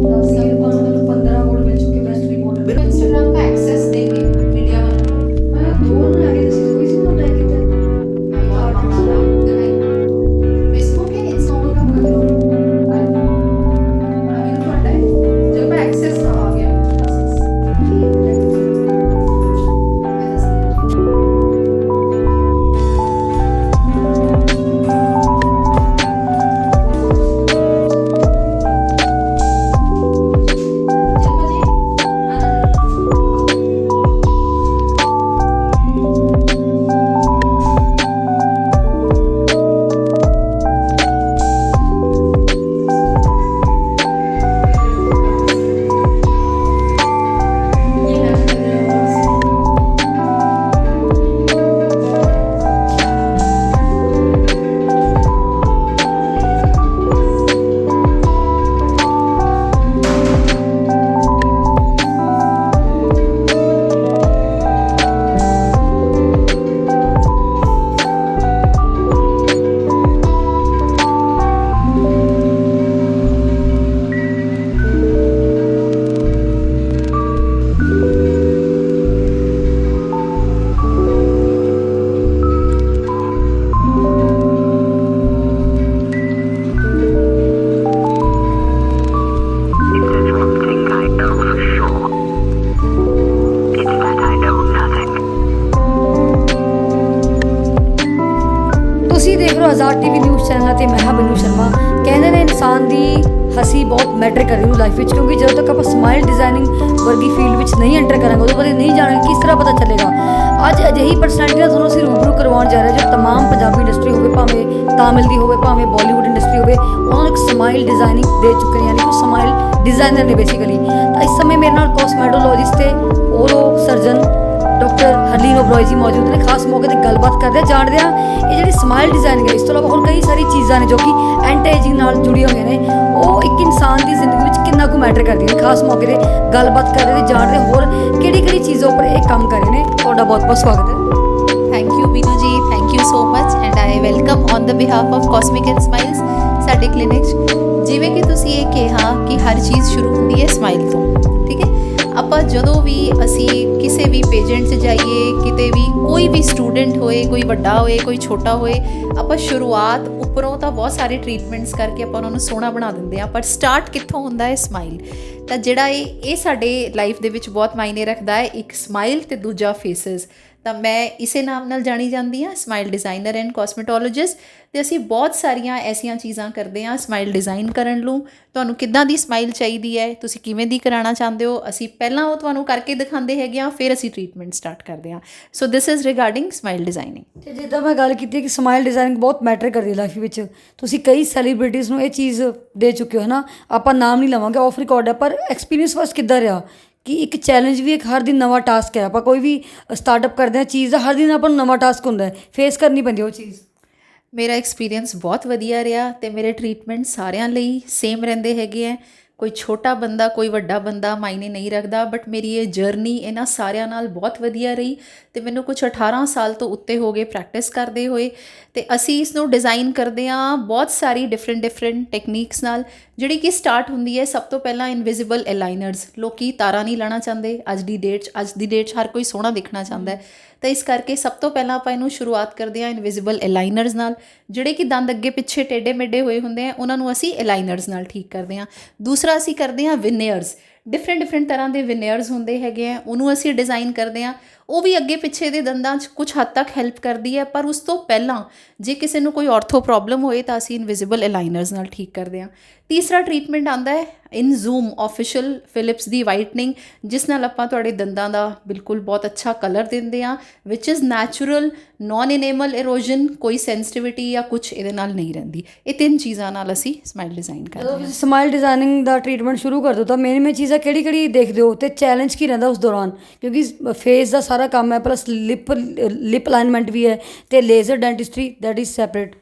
Plus ਤੁਸੀਂ ਦੇਖ ਰਹੇ ਹੋ ਆਜ਼ਾਦ ਟੀਵੀ ਨਿਊਜ਼ ਚੈਨਲ ਤੇ ਮੈਂ ਹਾਂ ਬਿੰਦੂ ਸ਼ਰਮਾ ਕਹਿੰਦੇ ਨੇ ਇਨਸਾਨ ਦੀ ਹਸੀ ਬਹੁਤ ਮੈਟਰ ਕਰਦੀ ਹੈ ਲਾਈਫ ਵਿੱਚ ਕਿਉਂਕਿ ਜਦੋਂ ਤੱਕ ਆਪਾਂ ਸਮਾਈਲ ਡਿਜ਼ਾਈਨਿੰਗ ਵਰਗੀ ਫੀਲਡ ਵਿੱਚ ਨਹੀਂ ਐਂਟਰ ਕਰਾਂਗੇ ਉਦੋਂ ਬਾਰੇ ਨਹੀਂ ਜਾਣਾਂਗੇ ਕਿਸ ਤਰ੍ਹਾਂ ਪਤਾ ਚੱਲੇਗਾ ਅੱਜ ਅਜਿਹੀ ਪਰਸਨੈਲਿਟੀ ਨਾਲ ਤੁਹਾਨੂੰ ਅਸੀਂ ਰੂਬਰੂ ਕਰਵਾਉਣ ਜਾ ਰਹੇ ਹਾਂ ਜੋ तमाम ਪੰਜਾਬੀ ਇੰਡਸਟਰੀ ਹੋਵੇ ਭਾਵੇਂ ਤਾਮਿਲ ਦੀ ਹੋਵੇ ਭਾਵੇਂ ਬਾਲੀਵੁੱਡ ਇੰਡਸਟਰੀ ਹੋਵੇ ਉਹਨਾਂ ਨੂੰ ਇੱਕ ਸਮਾਈਲ ਡਿਜ਼ਾਈਨਿੰਗ ਦੇ ਚੁੱਕੇ ਨੇ ਯਾਨੀ ਕਿ ਉਹ ਸਮਾਈਲ ਡਿਜ਼ਾਈਨਰ ਨੇ ਬੇਸਿਕਲੀ ਤਾਂ ਇਸ ਸਮੇਂ ਮੇਰੇ ਨਾਲ ਕੋਸਮੈਟੋਲੋਜਿਸਟ ਤੇ ਓਰੋ ਸਰਜਨ ਡਾਕਟਰ ਹਰਲੀਨ ਓਬਰੋਏ ਜੀ ਮੌਜੂਦ ਨੇ, ਖਾਸ ਮੌਕੇ ਤੇ ਗੱਲਬਾਤ ਕਰਦੇ ਹਾਂ, ਜਾਣਦੇ ਹਾਂ ਇਹ ਜਿਹੜੀ ਸਮਾਈਲ ਡਿਜ਼ਾਈਨਿੰਗ ਹੈ ਇਸ ਤੋਂ ਇਲਾਵਾ ਹੋਰ ਕਈ ਸਾਰੀ ਚੀਜ਼ਾਂ ਨੇ ਜੋ ਕਿ ਐਂਟੀ ਏਜਿੰਗ ਨਾਲ ਜੁੜੀਆਂ ਹੋਈਆਂ ਨੇ। ਉਹ ਇੱਕ ਇਨਸਾਨ ਦੀ ਜ਼ਿੰਦਗੀ ਵਿੱਚ ਕਿੰਨਾ ਕੁ ਮੈਟਰ ਕਰਦੀਆਂ ਨੇ? ਖਾਸ ਮੌਕੇ ਤੇ ਗੱਲਬਾਤ ਕਰਦੇ ਤੇ ਜਾਣਦੇ ਹੋਰ ਕਿਹੜੀ ਕਿਹੜੀ ਚੀਜ਼ਾਂ ਉੱਪਰ ਇਹ ਕੰਮ ਕਰ ਰਹੇ ਨੇ। ਤੁਹਾਡਾ ਬਹੁਤ ਬਹੁਤ ਸਵਾਗਤ ਹੈ। Thank you Binu ji thank you so much and I welcome on the behalf of cosmic and smiles ਸਾਡੇ ਕਲੀਨਿਕ 'ਚ। ਜਿਵੇਂ ਕਿ ਤੁਸੀਂ ਇਹ ਕਿਹਾ ਕਿ ਹਰ ਚੀਜ਼ ਸ਼ੁਰੂ ਹੁੰਦੀ ਹੈ ਸਮਾਈਲ ਤੋਂ। ਆਪਾਂ ਜਦੋਂ ਵੀ ਅਸੀਂ ਕਿਸੇ ਵੀ ਪੇਜੈਂਟ 'ਚ ਜਾਈਏ, ਕਿਤੇ ਵੀ ਕੋਈ ਵੀ ਸਟੂਡੈਂਟ ਹੋਏ, ਕੋਈ ਵੱਡਾ ਹੋਏ, ਕੋਈ ਛੋਟਾ ਹੋਏ, ਆਪਾਂ ਸ਼ੁਰੂਆਤ ਉੱਪਰੋਂ ਤਾਂ ਬਹੁਤ ਸਾਰੇ ਟ੍ਰੀਟਮੈਂਟਸ ਕਰਕੇ ਆਪਾਂ ਉਹਨਾਂ ਨੂੰ ਸੋਹਣਾ ਬਣਾ ਦਿੰਦੇ ਆ ਪਰ ਸਟਾਰਟ ਕਿੱਥੋਂ ਹੁੰਦਾ ਹੈ? ਸਮਾਈਲ ਤਾਂ ਜਿਹੜਾ ਇਹ ਇਹ ਸਾਡੇ ਲਾਈਫ ਦੇ ਵਿੱਚ ਬਹੁਤ ਮਾਇਨੇ ਰੱਖਦਾ ਹੈ। ਇੱਕ ਸਮਾਈਲ ਤੇ ਦੂਜਾ ਫੇਸਸ ਤਾਂ ਮੈਂ ਇਸੇ ਨਾਮ ਨਾਲ ਜਾਣੀ ਜਾਂਦੀ ਹਾਂ ਸਮਾਈਲ ਡਿਜ਼ਾਈਨਰ ਐਂਡ ਕਾਸਮੈਟੋਲੋਜਿਸਟ ਤੇ ਅਸੀਂ ਬਹੁਤ ਸਾਰੀਆਂ ਐਸੀਆਂ ਚੀਜ਼ਾਂ ਕਰਦੇ ਹਾਂ ਸਮਾਈਲ ਡਿਜ਼ਾਈਨ ਕਰਨ ਨੂੰ। ਤੁਹਾਨੂੰ ਕਿੱਦਾਂ ਦੀ ਸਮਾਈਲ ਚਾਹੀਦੀ ਹੈ, ਤੁਸੀਂ ਕਿਵੇਂ ਦੀ ਕਰਾਉਣਾ ਚਾਹੁੰਦੇ ਹੋ? ਅਸੀਂ ਪਹਿਲਾਂ ਉਹ ਤੁਹਾਨੂੰ ਕਰਕੇ ਦਿਖਾਉਂਦੇ ਹੈਗੇ ਆ ਫਿਰ ਅਸੀਂ ਟ੍ਰੀਟਮੈਂਟ ਸਟਾਰਟ ਕਰਦੇ ਹਾਂ। So this is regarding smile designing ਤੇ ਜਿੱਦਾਂ ਮੈਂ ਗੱਲ ਕੀਤੀ ਕਿ ਸਮਾਈਲ ਡਿਜ਼ਾਈਨਿੰਗ ਬਹੁਤ ਮੈਟਰ ਕਰਦੀ ਲਾਈਫ ਵਿੱਚ। ਤੁਸੀਂ ਕਈ ਸੈਲੀਬ੍ਰਿਟੀਜ਼ ਨੂੰ ਇਹ ਚੀਜ਼ ਦੇ ਚੁੱਕੇ ਹੋ ਨਾ ਆਪਾਂ ਨਾਮ ਨਹੀਂ ਲਵਾਂਗੇ ਆਫ ਰਿਕਾਰਡ ਹੈ, ਪਰ ਐਕਸਪੀਰੀਅੰਸ ਫਸਟ ਕਿੱਦਾਂ ਰਿਹਾ? ਕਿ ਇੱਕ ਚੈਲੰਜ ਵੀ ਇੱਕ ਹਰ ਦਿਨ ਨਵਾਂ ਟਾਸਕ ਹੈ। ਆਪਾਂ ਕੋਈ ਵੀ ਸਟਾਰਟਅਪ ਕਰਦੇ ਹਾਂ, ਚੀਜ਼ ਦਾ ਹਰ ਦਿਨ ਆਪਾਂ ਨੂੰ ਨਵਾਂ ਟਾਸਕ ਹੁੰਦਾ ਹੈ। ਫੇਸ ਕਰਨੀ ਪੈਂਦੀ ਉਹ ਚੀਜ਼। ਮੇਰਾ ਐਕਸਪੀਰੀਅੰਸ ਬਹੁਤ ਵਧੀਆ ਰਿਹਾ ਤੇ ਮੇਰੇ ਟ੍ਰੀਟਮੈਂਟ ਸਾਰਿਆਂ ਲਈ ਸੇਮ ਰਹਿੰਦੇ ਹੈਗੇ ਆ ਕੋਈ ਛੋਟਾ ਬੰਦਾ, ਕੋਈ ਵੱਡਾ ਬੰਦਾ ਮਾਇਨੇ ਨਹੀਂ ਰੱਖਦਾ ਬਟ ਮੇਰੀ ਇਹ ਜਰਨੀ ਇਹਨਾਂ ਸਾਰਿਆਂ ਨਾਲ ਬਹੁਤ ਵਧੀਆ ਰਹੀ ਤੇ ਮੈਨੂੰ ਕੁਝ 18 ਸਾਲ ਤੋਂ ਉੱਤੇ ਹੋ ਗਏ ਪ੍ਰੈਕਟਿਸ ਕਰਦੇ ਹੋਏ ਤੇ ਅਸੀਂ ਇਸ ਨੂੰ ਡਿਜ਼ਾਈਨ ਕਰਦੇ ਆ ਬਹੁਤ ਸਾਰੀ ਡਿਫਰੈਂਟ ਡਿਫਰੈਂਟ ਟੈਕਨੀਕਸ ਨਾਲ, ਜਿਹੜੀ ਕਿ ਸਟਾਰਟ ਹੁੰਦੀ ਹੈ ਸਭ ਤੋਂ ਪਹਿਲਾਂ ਇਨਵਿਜ਼ੀਬਲ ਅਲਾਈਨਰਸ ਲੋਕੀ ਤਾਰਾ ਨਹੀਂ ਲਾਣਾ ਚਾਹੁੰਦੇ, ਅੱਜ ਦੀ ਡੇਟ 'ਚ, ਅੱਜ ਦੀ ਡੇਟ 'ਚ ਹਰ ਕੋਈ ਸੋਹਣਾ ਦਿਖਣਾ ਚਾਹੁੰਦਾ ਹੈ। ਤਾਂ ਇਸ ਕਰਕੇ ਸਭ ਤੋਂ ਪਹਿਲਾਂ ਆਪਾਂ ਇਹਨੂੰ ਸ਼ੁਰੂਆਤ ਕਰਦੇ ਹਾਂ ਇਨਵਿਜ਼ੀਬਲ ਅਲਾਈਨਰਸ ਨਾਲ, ਜਿਹੜੇ ਕਿ ਦੰਦ ਅੱਗੇ ਪਿੱਛੇ ਟੇਢੇ ਮੇਢੇ ਹੋਏ ਹੁੰਦੇ ਆ, ਉਹਨਾਂ ਨੂੰ ਅਸੀਂ ਅਲਾਈਨਰਸ ਨਾਲ ਠੀਕ ਕਰਦੇ ਹਾਂ। ਦੂਸਰਾ ਅਸੀਂ ਕਰਦੇ ਹਾਂ ਵਿਨੇਅਰਸ ਡਿਫਰੈਂਟ ਡਿਫਰੈਂਟ ਤਰ੍ਹਾਂ ਦੇ ਵਿਨੇਅਰਸ ਹੁੰਦੇ ਹੈਗੇ ਆ, ਉਹਨੂੰ ਅਸੀਂ ਡਿਜ਼ਾਈਨ ਕਰਦੇ ਹਾਂ। ਉਹ ਵੀ ਅੱਗੇ ਪਿੱਛੇ ਦੇ ਦੰਦਾਂ 'ਚ ਕੁਝ ਹੱਦ ਤੱਕ ਹੈਲਪ ਕਰਦੀ ਹੈ ਪਰ ਉਸ ਤੋਂ ਪਹਿਲਾਂ ਜੇ ਕਿਸੇ ਨੂੰ ਕੋਈ ਆਰਥੋ ਪ੍ਰੋਬਲਮ ਹੋਏ ਤਾਂ ਅਸੀਂ ਇਨਵਿਜ਼ੀਬਲ ਅਲਾਈਨਰਸ ਨਾਲ ਠੀਕ ਕਰਦੇ ਹਾਂ। ਤੀਸਰਾ ਟ੍ਰੀਟਮੈਂਟ ਆਂਦਾ ਹੈ ਇਨ ਜ਼ੂਮ ਆਫੀਸ਼ੀਅਲ ਫਿਲਿਪਸ ਦੀ ਵਾਈਟਨਿੰਗ ਜਿਸ ਨਾਲ ਆਪਾਂ ਤੁਹਾਡੇ ਦੰਦਾਂ ਦਾ ਬਿਲਕੁਲ ਬਹੁਤ ਅੱਛਾ ਕਲਰ ਦਿੰਦੇ ਆ which is natural non enamel erosion ਕੋਈ ਸੈਂਸਿਟਿਵਿਟੀ ਜਾਂ ਕੁਝ ਇਹਦੇ ਨਾਲ ਨਹੀਂ ਰਹਿੰਦੀ। ਇਹ ਤਿੰਨ ਚੀਜ਼ਾਂ ਨਾਲ ਅਸੀਂ ਸਮਾਈਲ ਡਿਜ਼ਾਈਨ ਕਰਦੇ ਹਾਂ। ਸਮਾਈਲ ਡਿਜ਼ਾਈਨਿੰਗ ਦਾ ਟ੍ਰੀਟਮੈਂਟ ਸ਼ੁਰੂ ਕਰ ਦੋ ਤਾਂ ਮੇਨ ਮੇਨ ਚੀਜ਼ਾਂ ਕਿਹੜੀ ਕਿਹੜੀ ਦੇਖਦੇ ਹੋ ਤੇ ਚੈਲੰਜ ਕੀ ਰਹਿੰਦਾ ਉਸ ਦੌਰਾਨ? ਕਿਉਂਕਿ ਫੇਸ ਦਾ ਸਾਰਾ ਕੰਮ ਹੈ ਪਲੱਸ ਲਿਪ ਲਿਪ ਅਲਾਈਨਮੈਂਟ ਵੀ ਹੈ ਤੇ laser dentistry that is separate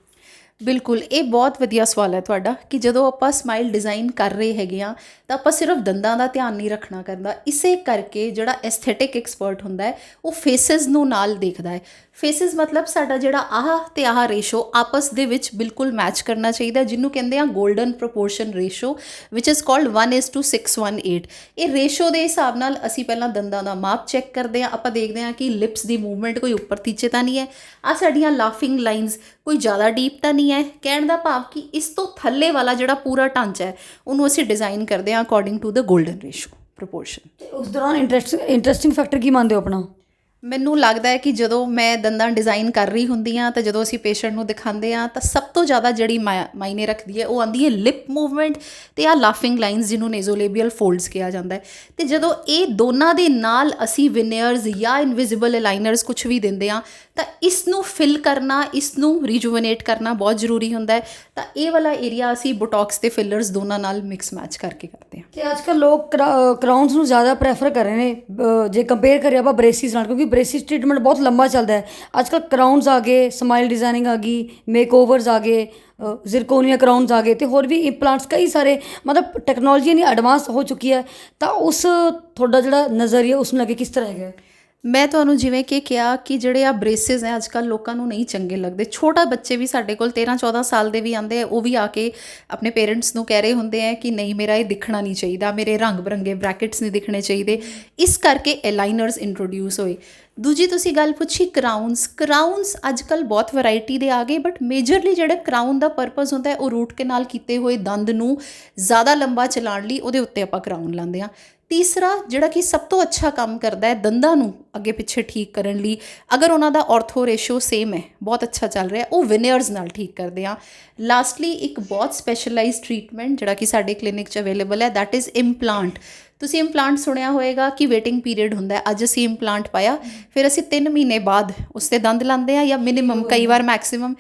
ਬਿਲਕੁਲ, ਇਹ ਬਹੁਤ ਵਧੀਆ ਸਵਾਲ ਹੈ ਤੁਹਾਡਾ ਕਿ ਜਦੋਂ ਆਪਾਂ ਸਮਾਈਲ ਡਿਜ਼ਾਈਨ ਕਰ ਰਹੇ ਹੈਗੇ ਆ ਤਾਂ ਆਪਾਂ ਸਿਰਫ ਦੰਦਾਂ ਦਾ ਧਿਆਨ ਨਹੀਂ ਰੱਖਣਾ ਕਰਦਾ। ਇਸੇ ਕਰਕੇ ਜਿਹੜਾ ਐਸਥੈਟਿਕ ਐਕਸਪਰਟ ਹੁੰਦਾ ਹੈ, ਉਹ ਫੇਸਿਸ ਨੂੰ ਨਾਲ ਦੇਖਦਾ ਹੈ। ਫੇਸਿਸ ਮਤਲਬ ਸਾਡਾ ਜਿਹੜਾ ਆਹ ਤੇ ਆਹ ਰੇਸ਼ੋ ਆਪਸ ਦੇ ਵਿੱਚ ਬਿਲਕੁਲ ਮੈਚ ਕਰਨਾ ਚਾਹੀਦਾ ਜਿਹਨੂੰ ਕਹਿੰਦੇ ਆ golden proportion ratio which is called 1:618 ਇਹ ਰੇਸ਼ੋ ਦੇ ਹਿਸਾਬ ਨਾਲ ਅਸੀਂ ਪਹਿਲਾਂ ਦੰਦਾਂ ਦਾ ਮਾਪ ਚੈੱਕ ਕਰਦੇ ਆ ਆਪਾਂ ਦੇਖਦੇ ਆ ਕਿ ਲਿਪਸ ਦੀ ਮੂਵਮੈਂਟ ਕੋਈ ਉੱਪਰ ਤੀਚੇ ਤਾਂ ਨਹੀਂ ਹੈ। ਆ ਸਾਡੀਆਂ ਲਾਫਿੰਗ ਲਾਈਨਸ ਕੋਈ ਜ਼ਿਆਦਾ ਡੀਪ ਤਾਂ ਨਹੀਂ ਹੈ। ਕਹਿਣ ਦਾ ਭਾਵ ਕਿ ਇਸ ਤੋਂ ਥੱਲੇ ਵਾਲਾ ਜਿਹੜਾ ਪੂਰਾ ਢਾਂਚਾ ਹੈ, ਉਹਨੂੰ ਅਸੀਂ ਡਿਜ਼ਾਈਨ ਕਰਦੇ ਆ according to the golden ratio proportion ਉਸ ਦੌਰਾਨ ਇੰਟਰਸਟ ਇੰਟਰਸਟਿੰਗ ਫੈਕਟਰ ਕੀ ਮੰਨਦੇ ਹੋ ਆਪਣਾ? ਮੈਨੂੰ ਲੱਗਦਾ ਹੈ ਕਿ ਜਦੋਂ ਮੈਂ ਦੰਦਾਂ ਡਿਜ਼ਾਈਨ ਕਰ ਰਹੀ ਹੁੰਦੀ ਆ ਤਾਂ ਜਦੋਂ ਅਸੀਂ ਪੇਸ਼ੈਂਟ ਨੂੰ ਦਿਖਾਉਂਦੇ ਆ ਤਾਂ ਸਭ ਤੋਂ ਜ਼ਿਆਦਾ ਜਿਹੜੀ ਮਾ- ਮਾਇਨੇ ਰੱਖਦੀ ਹੈ ਉਹ ਆਂਦੀ ਹੈ ਲਿਪ ਮੂਵਮੈਂਟ ਤੇ ਆ ਲਾਫਿੰਗ ਲਾਈਨਸ ਜਿਹਨੂੰ ਨੇਜ਼ੋਲੇਬੀਅਲ ਫੋਲਡਸ ਕਿਹਾ ਜਾਂਦਾ ਹੈ। ਤੇ ਜਦੋਂ ਇਹ ਦੋਨਾਂ ਦੇ ਨਾਲ ਅਸੀਂ ਵਿਨਰਸ ਜਾਂ ਇਨਵਿਜ਼ੀਬਲ ਅਲਾਈਨਰਸ ਕੁਝ ਵੀ ਦਿੰਦੇ ਆ ਤਾਂ ਇਸ ਨੂੰ ਫਿਲ ਕਰਨਾ ਇਸ ਨੂੰ ਰੀਜੂਵਨੇਟ ਕਰਨਾ ਬਹੁਤ ਜ਼ਰੂਰੀ ਹੁੰਦਾ ਹੈ। ਤਾਂ ਇਹ ਵਾਲਾ ਏਰੀਆ ਅਸੀਂ ਬੋਟੌਕਸ ਤੇ ਫਿਲਰਸ ਦੋਨਾਂ ਨਾਲ ਮਿਕਸ ਮੈਚ ਕਰਕੇ ਕਰਦੇ ਹਾਂ। ਤੇ ਅੱਜ ਕੱਲ ਲੋਕ ਕਰਾਊਨਸ ਨੂੰ ਜ਼ਿਆਦਾ ਪ੍ਰੈਫਰ ਕਰ ਰਹੇ ਨੇ। ਜੇ ਕੰਪੇਅਰ ਕਰੀਏ ਆਪਾਂ ਬ੍ਰੇਸਿਸ ਨਾਲ, ਕਿਉਂਕਿ ਬ੍ਰੇਸਿਸ ਟ੍ਰੀਟਮੈਂਟ ਬਹੁਤ ਲੰਬਾ ਚੱਲਦਾ ਹੈ। ਅੱਜ ਕੱਲ ਕਰਾਊਨਸ ਆ ਗਏ ਸਮਾਈਲ ਡਿਜ਼ਾਈਨਿੰਗ ਆ ਗਈ ਮੇਕਓਵਰਸ ਆ ਗਏ ਜ਼ਿਰਕੋਨੀਆ ਕਰਾਊਨਸ ਆ ਗਏ ਤੇ ਹੋਰ ਵੀ ਇੰਪਲਾਂਟਸ ਕਈ ਸਾਰੇ, ਮਤਲਬ ਟੈਕਨੋਲੋਜੀ ਇੰਨੀ ਐਡਵਾਂਸ ਹੋ ਚੁੱਕੀ ਹੈ। ਤਾਂ ਉਸ ਤੁਹਾਡਾ ਜਿਹੜਾ ਨਜ਼ਰੀਆ, ਉਸ ਨੂੰ ਲੈ ਕੇ ਕਿਸ ਤਰ੍ਹਾਂ ਹੈਗਾ ਮੈਂ ਤੁਹਾਨੂੰ ਜਿਵੇਂ ਕਿ ਕਿਹਾ ਕਿ ਜਿਹੜੇ ਆ ਬ੍ਰੇਸਿਸ ਹੈ ਅੱਜਕੱਲ ਲੋਕਾਂ ਨੂੰ ਨਹੀਂ ਚੰਗੇ ਲੱਗਦੇ। ਛੋਟਾ ਬੱਚੇ ਵੀ ਸਾਡੇ ਕੋਲ 13 14 ਸਾਲ ਦੇ ਵੀ ਆਂਦੇ ਆ, ਉਹ ਵੀ ਆ ਕੇ ਆਪਣੇ ਪੇਰੈਂਟਸ ਨੂੰ ਕਹਿ ਰਹੇ ਹੁੰਦੇ ਆ ਕਿ ਨਹੀਂ, ਮੇਰਾ ਇਹ ਦਿਖਣਾ ਨਹੀਂ ਚਾਹੀਦਾ, ਮੇਰੇ ਰੰਗ ਬਰੰਗੇ ਬ੍ਰੈਕਟਸ ਨਹੀਂ ਦਿਖਣੇ ਚਾਹੀਦੇ। ਇਸ ਕਰਕੇ ਐਲਾਈਨਰਸ ਇੰਟਰੋਡਿਊਸ ਹੋਏ। ਦੂਜੀ ਤੁਸੀਂ ਗੱਲ ਪੁੱਛੀ ਕਰਾਊਨਸ ਕਰਾਊਨਸ ਅੱਜ ਅੱਜਕੱਲ ਬਹੁਤ ਵੈਰਾਈਟੀ ਦੇ ਆ ਗਏ ਬਟ ਮੇਜਰਲੀ ਜਿਹੜਾ ਕਰਾਊਨ ਦਾ ਪਰਪਸ ਹੁੰਦਾ ਹੈ, ਉਹ ਰੂਟ ਕਨਾਲ ਕੀਤੇ ਹੋਏ ਦੰਦ ਨੂੰ ਜ਼ਿਆਦਾ ਲੰਬਾ ਚਲਾਉਣ ਲਈ ਉਹਦੇ ਉੱਤੇ ਆਪਾਂ ਕਰਾਊਨ ਲਾਉਂਦੇ ਆ ਤੀਸਰਾ ਜਿਹੜਾ ਕਿ ਸਭ ਤੋਂ ਅੱਛਾ ਕੰਮ ਕਰਦਾ ਹੈ ਦੰਦਾਂ ਨੂੰ ਅੱਗੇ ਪਿੱਛੇ ਠੀਕ ਕਰਨ ਲਈ, ਅਗਰ ਉਹਨਾਂ ਦਾ ਆਰਥੋ ਰੇਸ਼ੋ ਸੇਮ ਹੈ, ਬਹੁਤ ਅੱਛਾ ਚੱਲ ਰਿਹਾ, ਉਹ ਵਿਨੇਅਰਸ ਨਾਲ ਠੀਕ ਕਰਦੇ ਆ। ਲਾਸਟਲੀ ਇੱਕ ਬਹੁਤ ਸਪੈਸ਼ਲਾਈਜ਼ਡ ਟ੍ਰੀਟਮੈਂਟ ਜਿਹੜਾ ਕਿ ਸਾਡੇ ਕਲੀਨਿਕ 'ਚ ਅਵੇਲੇਬਲ ਹੈ ਦੈਟ ਇਜ਼ ਇੰਪਲਾਂਟ ਤੁਸੀਂ ਇੰਪਲਾਂਟ ਸੁਣਿਆ ਹੋਏਗਾ ਕਿ ਵੇਟਿੰਗ ਪੀਰੀਅਡ ਹੁੰਦਾ ਹੈ, ਅੱਜ ਅਸੀਂ ਇੰਪਲਾਂਟ ਪਾਇਆ, ਫਿਰ ਅਸੀਂ 3 ਮਹੀਨੇ ਬਾਅਦ ਉਸ ਤੇ ਦੰਦ ਲਾਉਂਦੇ ਆ ਜਾਂ ਮਿਨੀਮਮ ਕਈ ਵਾਰ ਮੈਕਸਿਮਮ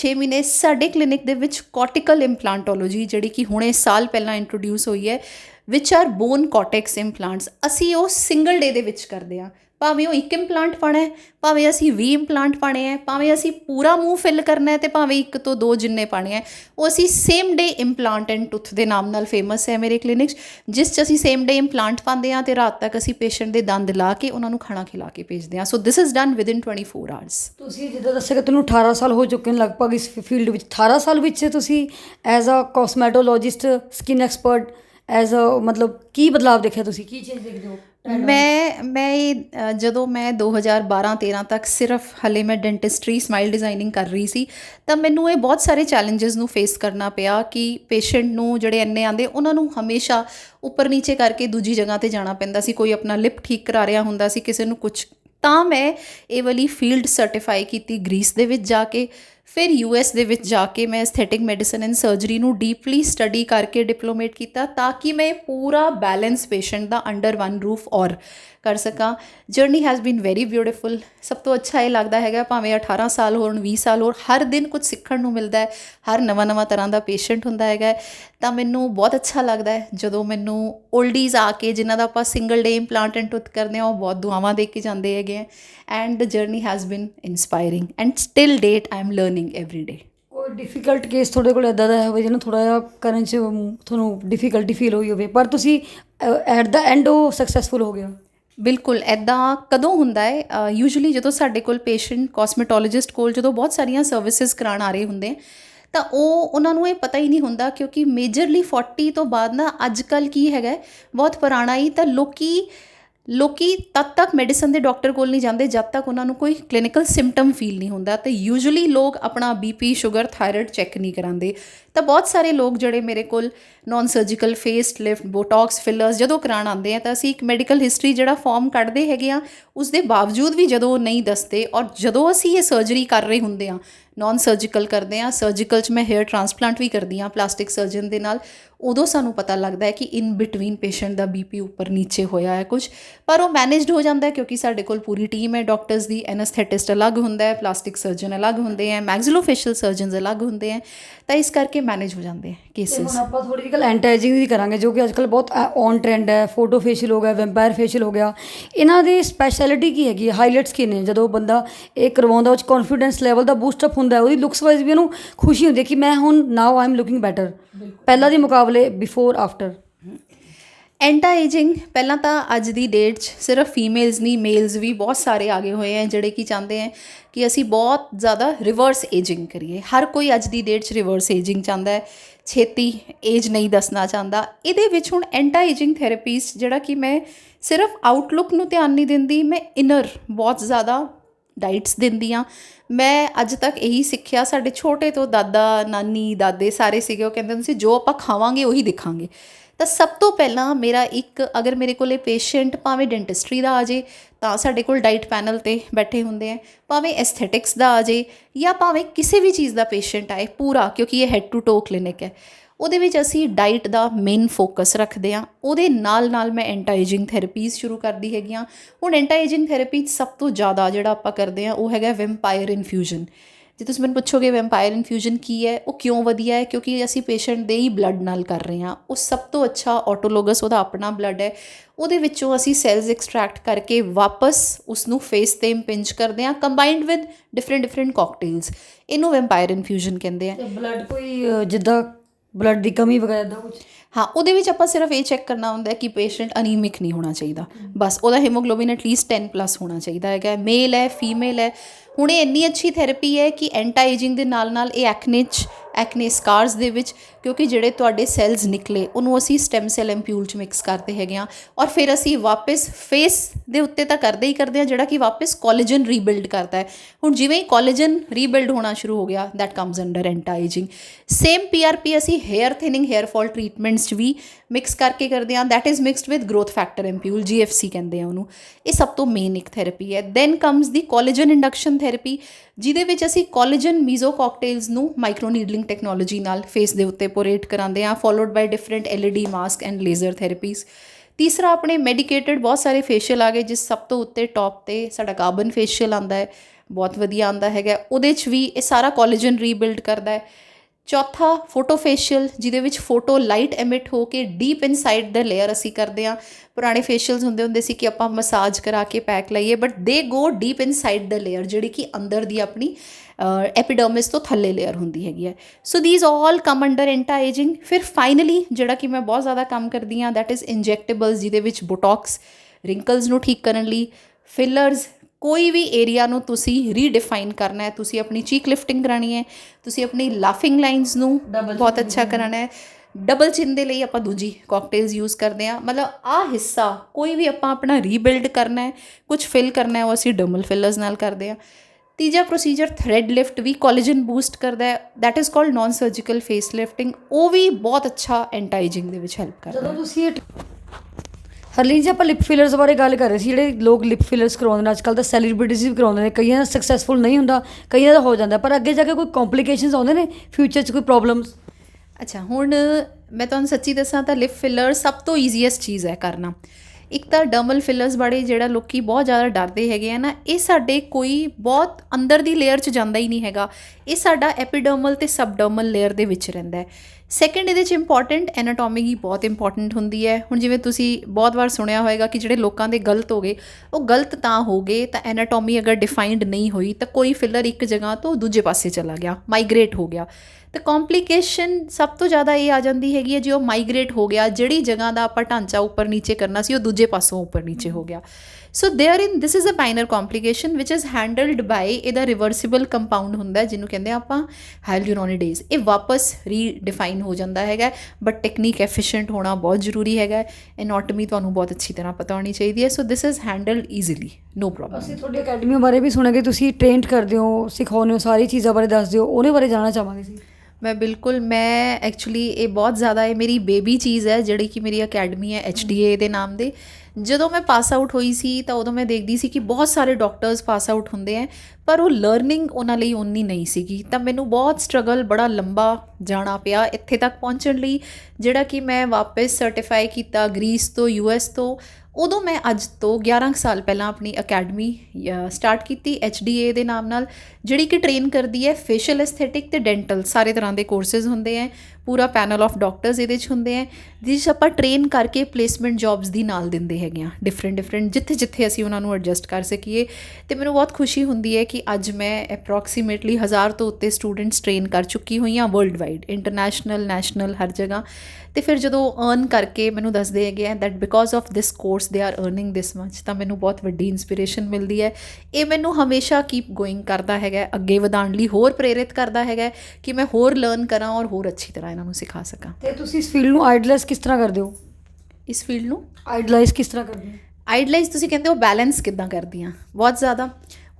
6 ਮਹੀਨੇ। ਸਾਡੇ ਕਲੀਨਿਕ ਦੇ ਵਿੱਚ ਕੋਰਟੀਕਲ ਇੰਪਲਾਂਟੋਲੋਜੀ ਜਿਹੜੀ ਕਿ ਹੁਣੇ ਸਾਲ ਪਹਿਲਾਂ ਇੰਟਰੋਡਿਊਸ ਹੋਈ ਹੈ ਵਿਚ ਆਰ ਬੋਨ ਕੋਟੈਕਸ ਇੰਪਲਾਂਟਸ ਅਸੀਂ ਉਹ ਸਿੰਗਲ ਡੇ ਦੇ ਵਿੱਚ ਕਰਦੇ ਆ ਭਾਵੇਂ ਉਹ ਇੱਕ ਇੰਪਲਾਂਟ ਪਾਣਾ ਹੈ, ਭਾਵੇਂ ਅਸੀਂ 20 ਇੰਪਲਾਂਟ ਪਾਣੇ ਹੈ, ਭਾਵੇਂ ਅਸੀਂ ਪੂਰਾ ਮੂੰਹ ਫਿਲ ਕਰਨਾ ਹੈ ਤੇ ਭਾਵੇਂ ਇੱਕ ਤੋਂ ਦੋ ਜਿੰਨੇ ਪਾਣੇ ਹੈ, ਉਹ ਅਸੀਂ same day implant and tooth ਦੇ ਨਾਮ ਨਾਲ ਫੇਮਸ ਹੈ ਮੇਰੇ ਕਲੀਨਿਕ 'ਚ ਜਿਸ 'ਚ ਅਸੀਂ ਸੇਮ ਡੇ ਇੰਪਲਾਂਟ ਪਾਉਂਦੇ ਆ ਤੇ ਰਾਤ ਤੱਕ ਅਸੀਂ ਪੇਸ਼ੈਂਟ ਦੇ ਦੰਦ ਲਾ ਕੇ ਉਹਨਾਂ ਨੂੰ ਖਾਣਾ ਖਿਲਾ ਕੇ ਭੇਜਦੇ ਆ so this is done with within 24 hours ਤੁਸੀਂ ਜਿੱਦਾਂ ਦੱਸਿਆ ਕਿ ਤੁਹਾਨੂੰ 18 ਸਾਲ ਹੋ ਚੁੱਕੇ ਨੇ, ਲਗਭਗ ਇਸ ਫੀਲਡ ਵਿੱਚ 18 ਸਾਲ ਵਿੱਚ ਤੁਸੀਂ as a cosmetologist skin expert as a ਮਤਲਬ ਕੀ ਬਦਲਾਅ ਦੇਖਿਆ ਤੁਸੀਂ? ਕੀ ਚੇਂਜ ਦੇਖਦੇ ਹੋ? ਮੈਂ ਮੈਂ ਇਹ, ਜਦੋਂ ਮੈਂ 2012-13 ਤੱਕ ਸਿਰਫ ਹਲੇ ਮੈਂ ਡੈਂਟਿਸਟਰੀ ਸਮਾਈਲ ਡਿਜ਼ਾਈਨਿੰਗ ਕਰ ਰਹੀ ਸੀ ਤਾਂ ਮੈਨੂੰ ਇਹ ਬਹੁਤ ਸਾਰੇ ਚੈਲੰਜਸ ਨੂੰ ਫੇਸ ਕਰਨਾ ਪਿਆ ਕਿ ਪੇਸ਼ੈਂਟ ਨੂੰ ਜਿਹੜੇ ਇੰਨੇ ਆਂਦੇ ਉਹਨਾਂ ਨੂੰ ਹਮੇਸ਼ਾ ਉੱਪਰ ਨੀਚੇ ਕਰਕੇ ਦੂਜੀ ਜਗ੍ਹਾ ਤੇ ਜਾਣਾ ਪੈਂਦਾ ਸੀ। ਕੋਈ ਆਪਣਾ ਲਿਪ ਠੀਕ ਕਰਾ ਰਿਹਾ ਹੁੰਦਾ ਸੀ ਕਿਸੇ ਨੂੰ ਕੁਝ ਤਾਂ ਮੈਂ ਇਹ ਵਾਲੀ ਫੀਲਡ ਸਰਟੀਫਾਈ ਕੀਤੀ ਗ੍ਰੀਸ ਦੇ ਵਿੱਚ ਜਾ ਕੇ। ਫਿਰ ਯੂਐਸ ਦੇ ਵਿੱਚ ਜਾ ਕੇ ਮੈਂ ਐਸਥੈਟਿਕ ਮੈਡੀਸਨ ਐਂਡ ਸਰਜਰੀ ਨੂੰ ਡੀਪਲੀ ਸਟੱਡੀ ਕਰਕੇ ਡਿਪਲੋਮੇਟ ਕੀਤਾ ਤਾਂ ਕਿ ਮੈਂ ਪੂਰਾ ਬੈਲੈਂਸ ਪੇਸ਼ੈਂਟ ਦਾ ਅੰਡਰ ਵਨ ਰੂਫ ਔਰ ਕਰ ਸਕਾਂ। Journey has been very beautiful ਸਭ ਤੋਂ ਅੱਛਾ ਇਹ ਲੱਗਦਾ ਹੈਗਾ, ਭਾਵੇਂ 18 ਸਾਲ ਹੋਣ 20 ਸਾਲ ਹੋਣ, ਹਰ ਦਿਨ ਕੁਝ ਸਿੱਖਣ ਨੂੰ ਮਿਲਦਾ ਹੈ, ਹਰ ਨਵਾਂ ਨਵਾਂ ਤਰ੍ਹਾਂ ਦਾ ਪੇਸ਼ੈਂਟ ਹੁੰਦਾ ਹੈਗਾ ਤਾਂ ਮੈਨੂੰ ਬਹੁਤ ਅੱਛਾ ਲੱਗਦਾ ਹੈ, ਜਦੋਂ ਮੈਨੂੰ 올ਡੀਜ਼ ਆ ਕੇ, ਜਿਨ੍ਹਾਂ ਦਾ ਆਪਾਂ single day implant and tooth ਕਰਦੇ ਹਾਂ, ਉਹ ਬਹੁਤ ਦੁਆਵਾਂ ਦੇ ਕੇ ਜਾਂਦੇ ਹੈਗੇ and the journey has been inspiring and still date I am learning every day ਕੋਈ ਡਿਫਿਕਲਟ ਕੇਸ ਤੁਹਾਡੇ ਕੋਲ ਇਦਾਂ ਦਾ ਹੋਵੇ, ਜਿਹਨੂੰ ਥੋੜਾ ਜਿਹਾ ਕਰਨ 'ਚ ਤੁਹਾਨੂੰ ਡਿਫਿਕਲਟੀ ਫੀਲ ਹੋਈ ਹੋਵੇ। ਪਰ ਤੁਸੀਂ ਐਟ ਦਾ ਐਂਡ ਉਹ ਸਕਸੈਸਫੁਲ ਹੋ ਗਿਆ ਬਿਲਕੁਲ ਐਦਾਂ ਕਦੋਂ ਹੁੰਦਾ ਹੈ? ਯੂਜੂਲੀ ਜਦੋਂ ਸਾਡੇ ਕੋਲ ਪੇਸ਼ੈਂਟ ਕਾਸਮੈਟੋਲੋਜਿਸਟ ਕੋਲ ਜਦੋਂ ਬਹੁਤ ਸਾਰੀਆਂ ਸਰਵਿਸਿਜ਼ ਕਰਾਉਣ ਆ ਰਹੇ ਹੁੰਦੇ ਤਾਂ ਉਹ, ਉਹਨਾਂ ਨੂੰ ਇਹ ਪਤਾ ਹੀ ਨਹੀਂ ਹੁੰਦਾ ਕਿਉਂਕਿ ਮੇਜਰਲੀ 40 ਤੋਂ ਬਾਅਦ ਨਾ ਅੱਜ ਕੱਲ ਕੀ ਹੈਗਾ ਬਹੁਤ ਪੁਰਾਣਾ ਹੀ ਤਾਂ ਲੋਕੀ ਲੋਕੀ ਤਦ ਤੱਕ ਮੈਡੀਸਨ ਦੇ ਡਾਕਟਰ ਕੋਲ ਨਹੀਂ ਜਾਂਦੇ ਜਦ ਤੱਕ ਉਹਨਾਂ ਨੂੰ ਕੋਈ ਕਲੀਨਿਕਲ ਸਿੰਪਟਮ ਫੀਲ ਨਹੀਂ ਹੁੰਦਾ ਤੇ ਯੂਜੂਲੀ ਲੋਕ ਆਪਣਾ ਬੀਪੀ ਸ਼ੂਗਰ ਥਾਇਰਾਇਡ ਚੈੱਕ ਨਹੀਂ ਕਰਾਉਂਦੇ। ਤਾਂ ਬਹੁਤ ਸਾਰੇ ਲੋਕ ਜਿਹੜੇ ਮੇਰੇ ਕੋਲ non surgical face lift botox fillers ਜਦੋਂ ਕਰਾਉਣ ਆਉਂਦੇ ਆ ਤਾਂ ਅਸੀਂ ਇੱਕ ਮੈਡੀਕਲ ਹਿਸਟਰੀ ਜਿਹੜਾ ਫਾਰਮ ਕੱਢਦੇ ਹੈਗੇ ਆ ਉਸ ਦੇ ਬਾਵਜੂਦ ਵੀ ਜਦੋਂ ਉਹ ਨਹੀਂ ਦੱਸਦੇ ਔਰ ਜਦੋਂ ਅਸੀਂ ਇਹ ਸਰਜਰੀ ਕਰ ਰਹੇ ਹੁੰਦੇ ਆ ਨਾਨ ਸਰਜੀਕਲ ਕਰਦੇ ਆ ਸਰਜੀਕਲ 'ਚ ਮੈਂ ਹੇਅਰ ਟ੍ਰਾਂਸਪਲਾਂਟ ਵੀ ਕਰਦੀ ਆ ਪਲਾਸਟਿਕ ਸਰਜਨ ਦੇ ਨਾਲ, ਉਦੋਂ ਸਾਨੂੰ ਪਤਾ ਲੱਗਦਾ ਹੈ ਕਿ ਇਨ ਬਿਟਵੀਨ ਪੇਸ਼ੈਂਟ ਦਾ ਬੀਪੀ ਉੱਪਰ ਨੀਚੇ ਹੋਇਆ ਹੈ ਕੁਝ ਪਰ ਉਹ ਮੈਨੇਜਡ ਹੋ ਜਾਂਦਾ ਹੈ ਕਿਉਂਕਿ ਸਾਡੇ ਕੋਲ ਪੂਰੀ ਟੀਮ ਹੈ ਡਾਕਟਰਸ ਦੀ ਐਨਸਥੈਟਿਸਟ ਅਲੱਗ ਹੁੰਦਾ ਹੈ ਪਲਾਸਟਿਕ ਸਰਜਨ ਅਲੱਗ ਹੁੰਦੇ ਹੈ ਮੈਗਜ਼ੀਲੋਫੇਸ਼ੀਅਲ ਸਰਜਨਸ ਅਲੱਗ ਹੁੰਦੇ ਹੈ। ਤਾਂ ਇਸ ਕਰਕੇ ਮੈਨੇਜ ਹੋ ਜਾਂਦੇ ਤੇ ਕੇਸਿਸ ਹੁਣ ਆਪਾਂ ਥੋੜੀ ਜਿਹੀ ਐਂਟੀ ਏਜਿੰਗ ਦੀ ਕਰਾਂਗੇ ਜੋ ਕਿ ਅੱਜਕੱਲ ਬਹੁਤ ਔਨ ਟ੍ਰੈਂਡ ਹੈ। ਫੋਟੋ ਫੇਸ਼ੀਅਲ ਹੋ ਗਿਆ ਵੈਂਪਾਇਰ ਫੇਸ਼ੀਅਲ ਹੋ ਗਿਆ। ਇਹਨਾਂ ਦੀ ਸਪੈਸ਼ਲਿਟੀ ਕੀ ਹੈਗੀ? ਹਾਈਲਾਈਟਸ ਕੀ ਨੇ? ਜਦੋਂ ਬੰਦਾ ਇਹ ਕਰਵਾਉਂਦਾ ਉਹ ਚ ਕੌਨਫੀਡੈਂਸ ਲੈਵਲ ਦਾ ਬੂਸਟ ਅਪ ਹੁੰਦਾ ਉਹਦੀ ਲੁੱਕਸ ਵਾਈਜ਼ ਵੀ ਉਹਨੂੰ ਖੁਸ਼ੀ ਹੁੰਦੀ ਹੈ ਕਿ ਮੈਂ ਹੁਣ now I am looking better ਪਹਿਲਾਂ ਦੇ ਮੁਕਾਬਲੇ ਬਿਫੋਰ ਆਫਟਰ ਐਂਟਾ ਏਜਿੰਗ ਪਹਿਲਾਂ ਤਾਂ ਅੱਜ ਦੀ ਡੇਟ 'ਚ ਸਿਰਫ ਫੀਮੇਲਸ ਨਹੀਂ ਮੇਲਸ ਵੀ ਬਹੁਤ ਸਾਰੇ ਆਗੇ ਹੋਏ ਹੈ ਜਿਹੜੇ ਕਿ ਚਾਹੁੰਦੇ ਹੈ ਕਿ ਅਸੀਂ ਬਹੁਤ ਜ਼ਿਆਦਾ ਰਿਵਰਸ ਏਜਿੰਗ ਕਰੀਏ। ਹਰ ਕੋਈ ਅੱਜ ਦੀ ਡੇਟ 'ਚ ਰਿਵਰਸ ਏਜਿੰਗ ਚਾਹੁੰਦਾ ਹੈ, ਛੇਤੀ ਏਜ ਨਹੀਂ ਦੱਸਣਾ ਚਾਹੁੰਦਾ। ਇਹਦੇ ਵਿੱਚ ਹੁਣ ਐਂਟਾ ਏਜਿੰਗ ਥੈਰੇਪੀਸ ਜਿਹੜਾ ਕਿ ਮੈਂ ਸਿਰਫ ਆਊਟਲੁੱਕ ਨੂੰ ਧਿਆਨ ਨਹੀਂ ਦਿੰਦੀ, ਮੈਂ ਇਨਰ ਬਹੁਤ ਜ਼ਿਆਦਾ ਡਾਈਟਸ ਦਿੰਦੀ ਹਾਂ। ਮੈਂ ਅੱਜ ਤੱਕ ਇਹੀ ਸਿੱਖਿਆ, ਸਾਡੇ ਛੋਟੇ ਤੋਂ ਦਾਦਾ, ਨਾਨੀ, ਦਾਦੇ ਸਾਰੇ ਸੀਗੇ, ਉਹ ਕਹਿੰਦੇ ਹੁੰਦੇ ਸੀ, ਜੋ ਆਪਾਂ ਖਾਵਾਂਗੇ ਉਹੀ ਦਿਖਾਂਗੇ। ਤਾਂ ਸਭ ਤੋਂ ਪਹਿਲਾਂ ਮੇਰਾ ਇੱਕ, ਅਗਰ ਮੇਰੇ ਕੋਲੇ ਪੇਸ਼ੈਂਟ ਭਾਵੇਂ ਡੈਂਟਿਸਟਰੀ ਦਾ ਆ ਜੇ ਤਾਂ ਸਾਡੇ ਕੋਲ ਡਾਈਟ ਪੈਨਲ ਤੇ ਬੈਠੇ ਹੁੰਦੇ ਆ। ਭਾਵੇਂ ਐਸਥੈਟਿਕਸ ਦਾ ਆ ਜੇ ਜਾਂ ਭਾਵੇਂ ਕਿਸੇ ਵੀ ਚੀਜ਼ ਦਾ ਪੇਸ਼ੈਂਟ ਆਏ ਪੂਰਾ, ਕਿਉਂਕਿ ਇਹ ਹੈਡ ਟੂ ਟੋ ਕਲੀਨਿਕ ਹੈ। ਉਹਦੇ ਵਿੱਚ ਅਸੀਂ ਡਾਈਟ ਦਾ ਮੇਨ ਫੋਕਸ ਰੱਖਦੇ ਹਾਂ। ਉਹਦੇ ਨਾਲ ਨਾਲ ਮੈਂ ਐਂਟਾ ਏਜਿੰਗ ਥੈਰੇਪੀਜ਼ ਸ਼ੁਰੂ ਕਰਦੀ ਹੈਗੀ ਹਾਂ। ਹੁਣ ਐਂਟਾ ਏਜਿੰਗ ਥੈਰੇਪੀ 'ਚ ਸਭ ਤੋਂ ਜ਼ਿਆਦਾ ਜਿਹੜਾ ਆਪਾਂ ਕਰਦੇ ਹਾਂ, ਉਹ ਹੈਗਾ ਵੈਂਪਾਇਰ ਇਨਫਿਊਜ਼ਨ ਜੇ ਤੁਸੀਂ ਮੈਨੂੰ ਪੁੱਛੋਗੇ ਵੈਂਪਾਇਰ ਇਨਫਿਊਜ਼ਨ ਕੀ ਹੈ, ਉਹ ਕਿਉਂ ਵਧੀਆ ਹੈ? ਕਿਉਂਕਿ ਅਸੀਂ ਪੇਸ਼ੈਂਟ ਦੇ ਹੀ ਬਲੱਡ ਨਾਲ ਕਰ ਰਹੇ ਹਾਂ। ਉਹ ਸਭ ਤੋਂ ਅੱਛਾ ਆਟੋਲੋਗਸ ਉਹਦਾ ਆਪਣਾ ਬਲੱਡ ਹੈ। ਉਹਦੇ ਵਿੱਚੋਂ ਅਸੀਂ ਸੈਲਸ ਐਕਸਟ੍ਰੈਕਟ ਕਰਕੇ ਵਾਪਸ ਉਸ ਨੂੰ ਫੇਸ ਤੇ ਇੰਪਿੰਜ ਕਰਦੇ ਹਾਂ combined with different different cocktails ਇਹਨੂੰ ਵੈਂਪਾਇਰ ਇਨਫਿਊਜ਼ਨ ਕਹਿੰਦੇ ਆ। ਬਲੱਡ ਕੋਈ ਜਿੱਦਾਂ ਬਲੱਡ ਦੀ ਕਮੀ ਵਗੈਰਾ ਦਾ ਕੁਝ ਹਾਂ, ਉਹਦੇ ਵਿੱਚ ਆਪਾਂ ਸਿਰਫ ਇਹ ਚੈੱਕ ਕਰਨਾ ਹੁੰਦਾ ਕਿ ਪੇਸ਼ੈਂਟ ਅਨੀਮਿਕ ਨਹੀਂ ਹੋਣਾ ਚਾਹੀਦਾ। ਬਸ ਉਹਦਾ ਹੀਮੋਗਲੋਬਿਨ ਐਟਲੀਸਟ 10 ਪਲੱਸ ਹੋਣਾ ਚਾਹੀਦਾ ਹੈਗਾ ਮੇਲ ਹੈ ਫੀਮੇਲ ਹੈ। ਹੁਣ ਇਹ ਇੰਨੀ ਅੱਛੀ ਥੈਰੇਪੀ ਹੈ ਕਿ ਐਂਟਾ ਏਜਿੰਗ ਦੇ ਨਾਲ ਨਾਲ ਇਹ ਐਕਨੇ 'ਚ ਐਕਨੇ ਸਕਾਰਸ ਦੇ ਵਿੱਚ, ਕਿਉਂਕਿ ਜਿਹੜੇ ਤੁਹਾਡੇ ਸੈਲਸ ਨਿਕਲੇ, ਉਹਨੂੰ ਅਸੀਂ ਸਟੈਮ ਸੈਲ ਐਮਪਿਊਲ 'ਚ ਮਿਕਸ ਕਰਦੇ ਹੈਗੇ ਆ ਔਰ ਫਿਰ ਅਸੀਂ ਵਾਪਸ ਫੇਸ ਦੇ ਉੱਤੇ ਤਾਂ ਕਰਦੇ ਹੀ ਕਰਦੇ ਆ ਜਿਹੜਾ ਕਿ ਵਾਪਸ ਕੋਲੇਜਨ ਰੀਬਿਲਡ ਕਰਦਾ ਹੈ। ਹੁਣ ਜਿਵੇਂ ਹੀ ਕੋਲੇਜਨ ਰੀਬਿਲਡ ਹੋਣਾ ਸ਼ੁਰੂ ਹੋ ਗਿਆ that comes under anti ageing same PRP ਅਸੀਂ hair thinning hair fall treatments 'ਚ ਵੀ ਮਿਕਸ ਕਰਕੇ ਕਰਦੇ ਆ that is mixed with growth factor ampoule GFC ਕਹਿੰਦੇ ਆ ਉਹਨੂੰ। ਇਹ ਸਭ ਤੋਂ ਮੇਨ ਇੱਕ ਥੈਰੇਪੀ ਹੈ। Then comes the collagen induction therapy ਜਿਹਦੇ ਵਿੱਚ ਅਸੀਂ ਕੋਲੇਜਨ ਮੀਜ਼ੋ ਕਾਕਟੇਲਸ ਨੂੰ ਮਾਈਕਰੋ ਨੀਡਲਿੰਗ ਟੈਕਨੋਲੋਜੀ ਨਾਲ ਫੇਸ ਦੇ ਉੱਤੇ ਪੋਰੇਟ ਕਰਾਉਂਦੇ ਆ followed by different LED mask and laser therapies ਤੀਸਰਾ, ਆਪਣੇ ਮੈਡੀਕੇਟਡ ਬਹੁਤ ਸਾਰੇ ਫੇਸ਼ੀਅਲ ਆ ਗਏ, ਜਿਸ ਸਭ ਤੋਂ ਉੱਤੇ ਟੌਪ ਤੇ ਸਾਡਾ ਕਾਰਬਨ ਫੇਸ਼ੀਅਲ ਆਂਦਾ ਹੈ, ਬਹੁਤ ਵਧੀਆ ਆਂਦਾ ਹੈਗਾ। ਉਹਦੇ 'ਚ ਵੀ ਇਹ ਸਾਰਾ ਕੋਲੇਜਨ ਰੀਬਿਲਡ ਕਰਦਾ ਹੈ। ਚੌਥਾ ਫੋਟੋ ਫੇਸ਼ੀਅਲ ਜਿਹਦੇ ਵਿੱਚ ਫੋਟੋ ਲਾਈਟ ਐਮਿਟ ਹੋ ਕੇ ਡੀਪ ਇਨਸਾਈਡ ਦਾ ਲੇਅਰ ਅਸੀਂ ਕਰਦੇ ਆ ਪੁਰਾਣੇ ਫੇਸ਼ੀਅਲਸ ਹੁੰਦੇ ਹੁੰਦੇ ਸੀ ਕਿ ਆਪਾਂ ਮਸਾਜ ਕਰਾ ਕੇ ਪੈਕ ਲਈਏ but they go deep inside the layer ਜਿਹੜੀ ਕਿ ਅੰਦਰ ਦੀ ਆਪਣੀ ਐਪੀਡਰਮਿਸ ਤੋਂ ਥੱਲੇ ਲੇਅਰ ਹੁੰਦੀ ਹੈਗੀ ਹੈ। So these all come under anti ageing ਫਿਰ ਫਾਈਨਲੀ ਜਿਹੜਾ ਕਿ ਮੈਂ ਬਹੁਤ ਜ਼ਿਆਦਾ ਕੰਮ ਕਰਦੀ ਆ ਦੈਟ ਇਜ਼ ਇੰਜੈਕਟੇਬਲਸ ਜਿਹਦੇ ਵਿੱਚ ਬੋਟੌਕਸ ਰਿੰਕਲਸ ਨੂੰ ਠੀਕ ਕਰਨ ਲਈ ਫਿਲਰਸ ਕੋਈ ਵੀ ਏਰੀਆ ਨੂੰ ਤੁਸੀਂ ਰੀਡਿਫਾਈਨ ਕਰਨਾ ਹੈ ਤੁਸੀਂ ਆਪਣੀ ਚੀਕ ਲਿਫਟਿੰਗ ਕਰਾਣੀ ਹੈ ਤੁਸੀਂ ਆਪਣੀ ਲਾਫਿੰਗ ਲਾਈਨਸ ਨੂੰ ਬਹੁਤ ਅੱਛਾ ਕਰਾਣਾ ਹੈ। ਡਬਲ ਚਿਨ ਦੇ ਲਈ ਆਪਾਂ ਦੂਜੀ ਕਾਕਟੇਲਸ ਯੂਜ਼ ਕਰਦੇ ਆ ਮਤਲਬ ਆ ਹਿੱਸਾ ਕੋਈ ਵੀ ਆਪਾਂ ਆਪਣਾ ਰੀਬਿਲਡ ਕਰਨਾ ਹੈ ਕੁਝ ਫਿਲ ਕਰਨਾ ਹੈ ਉਹ ਅਸੀਂ ਡਰਮਲ ਫਿਲਰਸ ਨਾਲ ਕਰਦੇ ਆ ਤੀਜਾ ਪ੍ਰੋਸੀਜਰ ਥ੍ਰੈਡ ਲਿਫਟ ਵੀ ਕੋਲੇਜਨ ਬੂਸਟ ਕਰਦਾ ਹੈ। That is called non surgical face lifting ਉਹ ਵੀ ਬਹੁਤ ਅੱਛਾ ਐਂਟਾਈਜਿੰਗ ਦੇ ਵਿੱਚ ਹੈਲਪ ਕਰਦਾ ਜਦੋਂ ਤੁਸੀਂ ਇਹ ਹਰਲੀਨ ਜੀ, ਆਪਾਂ ਲਿਪ ਫਿਲਰਸ ਬਾਰੇ ਗੱਲ ਕਰ ਰਹੇ ਸੀ, ਜਿਹੜੇ ਲੋਕ ਲਿਪ ਫਿਲਰਸ ਕਰਵਾਉਂਦੇ ਨੇ ਅੱਜਕੱਲ ਤਾਂ ਸੈਲੀਬ੍ਰਿਟੀਜ਼ ਵੀ ਕਰਵਾਉਂਦੇ ਨੇ, ਕਈਆਂ ਦਾ ਸਕਸੈਸਫੁਲ ਨਹੀਂ ਹੁੰਦਾ, ਕਈਆਂ ਦਾ ਹੋ ਜਾਂਦਾ, ਪਰ ਅੱਗੇ ਜਾ ਕੇ ਕੋਈ ਕੰਪਲਿਕੇਸ਼ਨਸ ਆਉਂਦੇ ਨੇ ਫਿਊਚਰ 'ਚ ਕੋਈ ਪ੍ਰੋਬਲਮਸ ਅੱਛਾ, ਹੁਣ ਮੈਂ ਤੁਹਾਨੂੰ ਸੱਚੀ ਦੱਸਾਂ ਤਾਂ ਲਿਪ ਫਿਲਰ ਸਭ ਤੋਂ ਈਜ਼ੀਐਸਟ ਚੀਜ਼ ਹੈ ਕਰਨਾ। ਇੱਕ ਤਾਂ ਡਰਮਲ ਫਿਲਰਸ ਬਾਰੇ ਜਿਹੜਾ ਲੋਕੀ ਬਹੁਤ ਜ਼ਿਆਦਾ ਡਰਦੇ ਹੈਗੇ ਆ ਨਾ, ਇਹ ਸਾਡੇ ਕੋਈ ਬਹੁਤ ਅੰਦਰ ਦੀ ਲੇਅਰ 'ਚ ਜਾਂਦਾ ਹੀ ਨਹੀਂ ਹੈਗਾ। ਇਹ ਸਾਡਾ ਐਪੀਡਰਮਲ ਤੇ ਸਬਡਰਮਲ ਲੇਅਰ ਦੇ ਵਿੱਚ ਰਹਿੰਦਾ ਹੈ। ਸੈਕੰਡ ਇਹਦੇ 'ਚ ਇੰਪੋਰਟੈਂਟ ਐਨਾਟੋਮੀ ਹੀ ਬਹੁਤ ਇੰਪੋਰਟੈਂਟ ਹੁੰਦੀ ਹੈ। ਹੁਣ ਜਿਵੇਂ ਤੁਸੀਂ ਬਹੁਤ ਵਾਰ ਸੁਣਿਆ ਹੋਵੇਗਾ ਕਿ ਜਿਹੜੇ ਲੋਕਾਂ ਦੇ ਗਲਤ ਹੋ ਗਏ, ਉਹ ਗਲਤ ਤਾਂ ਹੋ ਗਏ, ਤਾਂ ਐਨਾਟੋਮੀ ਅਗਰ ਡਿਫਾਈਨਡ ਨਹੀਂ ਹੋਈ, ਤਾਂ ਕੋਈ ਫਿਲਰ ਇੱਕ ਜਗ੍ਹਾ ਤੋਂ ਦੂਜੇ ਪਾਸੇ ਚਲਾ ਗਿਆ ਮਾਈਗ੍ਰੇਟ ਹੋ ਗਿਆ। ਤੇ ਕੰਪਲਿਕੇਸ਼ਨ ਸਭ ਤੋਂ ਜ਼ਿਆਦਾ ਇਹ ਆ ਜਾਂਦੀ ਹੈਗੀ ਹੈ ਜੇ ਉਹ ਮਾਈਗ੍ਰੇਟ ਹੋ ਗਿਆ ਜਿਹੜੀ ਜਗ੍ਹਾ ਦਾ ਆਪਾਂ ਢਾਂਚਾ ਉੱਪਰ ਨੀਚੇ ਕਰਨਾ ਸੀ ਉਹ ਦੂਜੇ ਪਾਸੋਂ ਉੱਪਰ ਨੀਚੇ ਹੋ ਗਿਆ so there in this is a minor complication which is handled by ਇਹਦਾ ਰਿਵਰਸੀਬਲ ਕੰਪਾਊਂਡ ਹੁੰਦਾ ਹੈ ਜਿਹਨੂੰ ਕਹਿੰਦੇ ਆ ਆਪਾਂ ਹਾਈਲੂਰੋਨਿਡੇਜ਼ ਇਹ ਵਾਪਸ ਰੀਡਿਫਾਈਨ ਹੋ ਜਾਂਦਾ ਹੈਗਾ ਬਟ ਟੈਕਨੀਕ ਐਫੀਸ਼ੀਐਂਟ ਹੋਣਾ ਬਹੁਤ ਜ਼ਰੂਰੀ ਹੈਗਾ ਐਨਾਟੋਮੀ ਤੁਹਾਨੂੰ ਬਹੁਤ ਅੱਛੀ ਤਰ੍ਹਾਂ ਪਤਾ ਹੋਣੀ ਚਾਹੀਦੀ ਹੈ ਸੋ this is handled easily no problem ਅਸੀਂ ਤੁਹਾਡੀ ਅਕੈਡਮੀ ਬਾਰੇ ਵੀ ਸੁਣਿਆ ਕਿ ਤੁਸੀਂ ਟ੍ਰੇਨਡ ਕਰਦੇ ਹੋ ਸਿਖਾਉਂਦੇ ਹੋ ਸਾਰੀ ਚੀਜ਼ਾਂ ਬਾਰੇ ਦੱਸਦੇ ਹੋ ਉਹਦੇ ਬਾਰੇ ਜਾਣਨਾ ਚਾਹਾਂਗੇ ਸੀ ਮੈਂ ਬਿਲਕੁਲ, ਮੈਂ ਐਕਚੁਅਲੀ ਇਹ ਬਹੁਤ ਜ਼ਿਆਦਾ ਇਹ ਮੇਰੀ ਬੇਬੀ ਚੀਜ਼ ਹੈ ਜਿਹੜੀ ਕਿ ਮੇਰੀ ਅਕੈਡਮੀ ਹੈ ਐੱਚ ਡੀ ਏ ਦੇ ਨਾਮ ਦੇ। ਜਦੋਂ ਮੈਂ ਪਾਸ ਆਊਟ ਹੋਈ ਸੀ ਤਾਂ ਉਦੋਂ ਮੈਂ ਦੇਖਦੀ ਸੀ ਕਿ ਬਹੁਤ ਸਾਰੇ ਡਾਕਟਰਸ ਪਾਸ ਆਊਟ ਹੁੰਦੇ ਆ ਪਰ ਉਹ ਲਰਨਿੰਗ ਉਹਨਾਂ ਲਈ ਉਨੀ ਨਹੀਂ ਸੀਗੀ। ਤਾਂ ਮੈਨੂੰ ਬਹੁਤ ਸਟਰਗਲ ਬੜਾ ਲੰਬਾ ਜਾਣਾ ਪਿਆ ਇੱਥੇ ਤੱਕ ਪਹੁੰਚਣ ਲਈ, ਜਿਹੜਾ ਕਿ ਮੈਂ ਵਾਪਸ ਸਰਟੀਫਾਈ ਕੀਤਾ ਗ੍ਰੀਸ ਤੋਂ ਯੂਐਸ ਤੋਂ। ਉਦੋਂ ਮੈਂ ਅੱਜ ਤੋਂ 11 ਕੁ ਸਾਲ ਪਹਿਲਾਂ ਆਪਣੀ ਅਕੈਡਮੀ ਸਟਾਰਟ ਕੀਤੀ HDA ਦੇ ਨਾਮ ਨਾਲ, ਜਿਹੜੀ ਕਿ ਟ੍ਰੇਨ ਕਰਦੀ ਹੈ ਫੇਸ਼ੀਅਲ ਐਸਥੈਟਿਕ ਤੇ ਡੈਂਟਲ ਸਾਰੇ ਤਰ੍ਹਾਂ ਦੇ ਕੋਰਸਸ ਹੁੰਦੇ ਆ ਪੂਰਾ ਪੈਨਲ ਆਫ ਡਾਕਟਰਸ ਇਹਦੇ 'ਚ ਹੁੰਦੇ ਆ, ਜਿਸ 'ਚ ਆਪਾਂ ਟ੍ਰੇਨ ਕਰਕੇ ਪਲੇਸਮੈਂਟ ਜੌਬਸ ਦੀ ਨਾਲ ਦਿੰਦੇ ਹੈਗੇ ਆ ਡਿਫਰੈਂਟ ਡਿਫਰੈਂਟ ਜਿੱਥੇ ਜਿੱਥੇ ਅਸੀਂ ਉਹਨਾਂ ਨੂੰ ਐਡਜਸਟ ਕਰ ਸਕੀਏ। ਤੇ ਮੈਨੂੰ ਬਹੁਤ ਖੁਸ਼ੀ ਹੁੰਦੀ ਹੈ ਕਿ ਅੱਜ ਮੈਂ ਅਪਰੋਕਸੀਮੇਟਲੀ 1000 ਤੋਂ ਉੱਤੇ ਸਟੂਡੈਂਟਸ ਟ੍ਰੇਨ ਕਰ ਚੁੱਕੀ ਹੋਈ ਹਾਂ ਵਰਲਡ ਵਾਈਡ ਇੰਟਰਨੈਸ਼ਨਲ ਨੈਸ਼ਨਲ ਹਰ ਜਗ੍ਹਾ। ਤੇ ਫਿਰ ਜਦੋਂ ਅਰਨ ਕਰਕੇ ਮੈਨੂੰ ਦੱਸਦੇ ਹੈਗੇ ਆ that because of this course they are earning this much ਤਾਂ ਮੈਨੂੰ ਬਹੁਤ ਵੱਡੀ ਇਨਸਪੀਰੇਸ਼ਨ ਮਿਲਦੀ ਹੈ। ਇਹ ਮੈਨੂੰ ਹਮੇਸ਼ਾ ਕੀਪ ਗੋਇੰਗ ਕਰਦਾ ਹੈਗਾ, ਅੱਗੇ ਵਧਾਉਣ ਲਈ ਹੋਰ ਪ੍ਰੇਰਿਤ ਕਰਦਾ ਹੈਗਾ ਕਿ ਮੈਂ ਹੋਰ ਲਰਨ ਕਰਾਂ ਔਰ ਹੋਰ ਅੱਛੀ ਤਰ੍ਹਾਂ ਇਹਨਾਂ ਨੂੰ ਸਿਖਾ ਸਕਾਂ। ਤੇ ਤੁਸੀਂ ਇਸ ਫੀਲਡ ਨੂੰ ਆਈਡਲਾਈਜ਼ ਕਿਸ ਤਰ੍ਹਾਂ ਕਰਦੇ ਹੋ? ਇਸ ਫੀਲਡ ਨੂੰ? ਆਈਡਲਾਈਜ਼ ਕਿਸ ਤਰ੍ਹਾਂ ਕਰਦੇ ਹੋ? ਆਈਡਲਾਈਜ਼ ਤੁਸੀਂ ਕਹਿੰਦੇ ਹੋ ਬੈਲੈਂਸ ਕਿੱਦਾਂ ਕਰਦੀਆਂ? ਬਹੁਤ ਜ਼ਿਆਦਾ।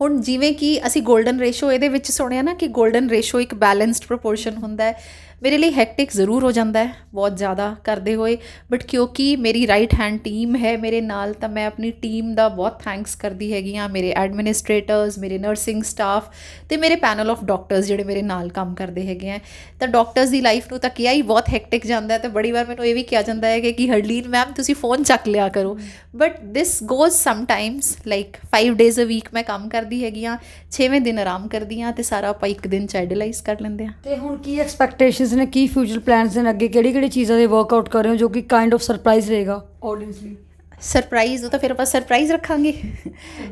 ਹੁਣ ਜਿਵੇਂ ਕਿ ਅਸੀਂ 골ਡਨ ਰੇਸ਼ੋ ਇਹਦੇ ਵਿੱਚ ਸੁਣਿਆ ਨਾ ਕਿ 골ਡਨ ਰੇਸ਼ੋ ਇੱਕ ਬੈਲੈਂਸਡ ਪ੍ਰੋਪੋਰਸ਼ਨ ਹੁੰਦਾ ਹੈ। ਮੇਰੇ ਲਈ ਹੈਕਟਿਕ ਜ਼ਰੂਰ ਹੋ ਜਾਂਦਾ ਹੈ, ਬਹੁਤ ਜ਼ਿਆਦਾ ਕਰਦੇ ਹੋਏ। ਬਟ ਕਿਉਂਕਿ ਮੇਰੀ ਰਾਈਟ ਹੈਂਡ ਟੀਮ ਹੈ ਮੇਰੇ ਨਾਲ, ਤਾਂ ਮੈਂ ਆਪਣੀ ਟੀਮ ਦਾ ਬਹੁਤ ਥੈਂਕਸ ਕਰਦੀ ਹੈਗੀ ਆ ਮੇਰੇ ਐਡਮਿਨਿਸਟ੍ਰੇਟਰਸ ਮੇਰੇ ਨਰਸਿੰਗ ਸਟਾਫ ਤੇ ਮੇਰੇ ਪੈਨਲ ਆਫ ਡਾਕਟਰਸ ਜਿਹੜੇ ਮੇਰੇ ਨਾਲ ਕੰਮ ਕਰਦੇ ਹੈਗੇ ਆ ਤਾਂ ਡਾਕਟਰਸ ਦੀ ਲਾਈਫ ਨੂੰ ਤਾਂ ਕਿਹਾ ਹੀ ਬਹੁਤ ਹੈਕਟਿਕ ਜਾਂਦਾ ਹੈ, ਤੇ ਬੜੀ ਵਾਰ ਮੈਨੂੰ ਇਹ ਵੀ ਕਿਹਾ ਜਾਂਦਾ ਹੈ ਕਿ ਹਰਲੀਨ ਮੈਮ ਤੁਸੀਂ ਫੋਨ ਚੱਕ ਲਿਆ ਕਰੋ। But this goes sometimes like 5 days a week ਮੈਂ ਕੰਮ ਕਰਦੀ ਹੈਗੀ ਆ 6ਵੇਂ ਦਿਨ ਆਰਾਮ ਕਰਦੀ ਆ ਤੇ ਸਾਰਾ ਆਪਾਂ ਇੱਕ ਦਿਨ ਚ ਆਈਡਲਾਈਜ਼ ਕਰ ਲੈਂਦੇ ਆ ਤੇ ਹੁਣ ਕੀ ਐਕਸਪੈਕਟੇਸ਼ਨ ਐਕਸਪੈਕਟੇਸ਼ਨਸ ਨੇ ਕੀ ਫਿਊਚਰ ਪਲਾਨਸ ਨੇ ਅੱਗੇ ਕਿਹੜੀ ਕਿਹੜੀ ਚੀਜ਼ਾਂ ਦੇ ਵਰਕਆਊਟ ਕਰ ਰਹੇ ਹੋ ਜੋ ਕਿ ਕਾਈਂਡ ਆਫ ਸਰਪ੍ਰਾਈਜ਼ ਰਹੇਗਾ ਆਡੀਅנס ਲਈ? ਸਰਪ੍ਰਾਈਜ਼ ਉਹ ਤਾਂ ਫਿਰ ਆਪਾਂ ਸਰਪ੍ਰਾਈਜ਼ ਰੱਖਾਂਗੇ।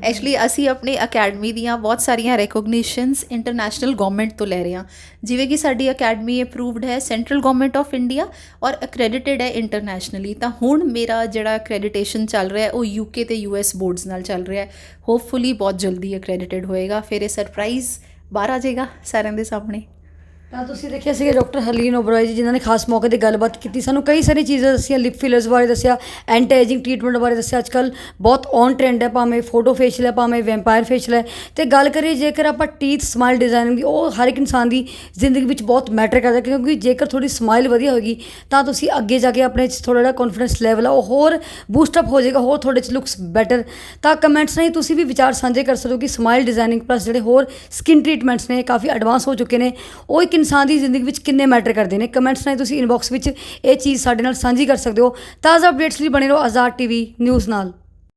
ਐਕਚੁਅਲੀ ਅਸੀਂ ਆਪਣੀ ਅਕੈਡਮੀ ਦੀਆਂ ਬਹੁਤ ਸਾਰੀਆਂ ਰੈਕੋਗਨੀਸ਼ਨਸ ਇੰਟਰਨੈਸ਼ਨਲ ਗਵਰਨਮੈਂਟ ਤੋਂ ਲੈ ਰਹੇ ਹਾਂ। ਜਿਵੇਂ ਕਿ ਸਾਡੀ ਅਕੈਡਮੀ ਅਪਰੂਵਡ ਹੈ ਸੈਂਟਰਲ ਗਵਰਨਮੈਂਟ ਆਫ ਇੰਡੀਆ ਔਰ ਅਕ੍ਰੈਡਿਟਡ ਹੈ ਇੰਟਰਨੈਸ਼ਨਲੀ ਤਾਂ ਹੁਣ ਮੇਰਾ ਜਿਹੜਾ ਅਕ੍ਰੈਡਿਟੇਸ਼ਨ ਚੱਲ ਰਿਹਾ ਹੈ, ਉਹ ਯੂਕੇ ਤੇ ਯੂਐਸ ਬੋਰਡਸ ਨਾਲ ਚੱਲ ਰਿਹਾ ਹੈ। ਹੋਪਫੁਲੀ ਬਹੁਤ ਜਲਦੀ ਅਕ੍ਰੈਡਿਟਡ ਹੋਏਗਾ। ਫਿਰ ਇਹ ਸਰਪ੍ਰਾਈਜ਼ ਬਾਹਰ ਆ ਜਾਏਗਾ ਸਾਰਿਆਂ ਦੇ ਸਾਹਮਣੇ। ਤਾਂ ਤੁਸੀਂ ਦੇਖਿਆ ਸੀਗਾ ਡਾਕਟਰ ਹਰਲੀਨ ਓਬਰਾਏ ਜੀ ਜਿਨ੍ਹਾਂ ਨੇ ਖਾਸ ਮੌਕੇ ਤੇ ਗੱਲਬਾਤ ਕੀਤੀ। ਸਾਨੂੰ ਕਈ ਸਾਰੀਆਂ ਚੀਜ਼ਾਂ ਦੱਸੀਆਂ ਲਿਪ ਫਿਲਰਸ ਬਾਰੇ ਦੱਸਿਆ ਐਂਟੀ ਏਜਿੰਗ ਟ੍ਰੀਟਮੈਂਟ ਬਾਰੇ ਦੱਸਿਆ। ਅੱਜਕੱਲ ਬਹੁਤ ਔਨ ਟ੍ਰੈਂਡ ਹੈ ਭਾਵੇਂ ਫੋਟੋ ਫੇਸ਼ੀਅਲ ਹੈ, ਭਾਵੇਂ ਵੈਂਪਾਇਰ ਫੇਸ਼ੀਅਲ ਹੈ। ਤੇ ਗੱਲ ਕਰੀਏ, ਜੇਕਰ ਆਪਾਂ ਟੀਥ ਸਮਾਈਲ ਡਿਜ਼ਾਈਨਿੰਗ ਦੀ, ਉਹ ਹਰ ਇੱਕ ਇਨਸਾਨ ਦੀ ਜ਼ਿੰਦਗੀ ਵਿੱਚ ਬਹੁਤ ਮੈਟਰ ਕਰਦਾ ਕਿਉਂਕਿ ਜੇਕਰ ਤੁਹਾਡੀ ਸਮਾਈਲ ਵਧੀਆ ਹੋਏਗੀ, ਤਾਂ ਤੁਸੀਂ ਅੱਗੇ ਜਾ ਕੇ ਆਪਣੇ 'ਚ ਥੋੜਾ ਜਿਹਾ ਕੌਨਫੀਡੈਂਸ ਲੈਵਲ ਆ, ਉਹ ਹੋਰ ਬੂਸਟ ਅਪ ਹੋ ਜਾਏਗਾ, ਹੋਰ ਤੁਹਾਡੇ 'ਚ ਲੁਕਸ ਬੈਟਰ ਤਾਂ ਕਮੈਂਟਸ ਨਹੀਂ ਤੁਸੀਂ ਵੀ ਵਿਚਾਰ ਸਾਂਝੇ ਕਰ ਸਕਦੇ ਹੋ ਕਿ ਸਮਾਈਲ ਡਿਜ਼ਾਈਨਿੰਗ ਪਲੱਸ ਜਿਹੜੇ ਹੋਰ ਸਕਿਨ ਟ੍ਰੀਟਮੈਂਟਸ ਨੇ, ਕਾਫੀ ਐਡਵਾਂਸ ਹੋ ਚੁੱਕੇ ਨੇ। ਉਹ ਇੱਕ ਇਨਸਾਨ ਦੀ ਜ਼ਿੰਦਗੀ ਵਿੱਚ ਕਿੰਨੇ ਮੈਟਰ ਕਰਦੇ ਨੇ? ਕਮੈਂਟਸ ਨਾਲ ਤੁਸੀਂ ਇਨਬਾਕਸ ਵਿੱਚ ਇਹ ਚੀਜ਼ ਸਾਡੇ ਨਾਲ ਸਾਂਝੀ ਕਰ ਸਕਦੇ ਹੋ। ਤਾਜ਼ਾ ਅਪਡੇਟਸ ਲਈ ਬਣੇ ਰਹੋ ਆਜ਼ਾਦ ਟੀਵੀ ਨਿਊਜ਼ ਨਾਲ।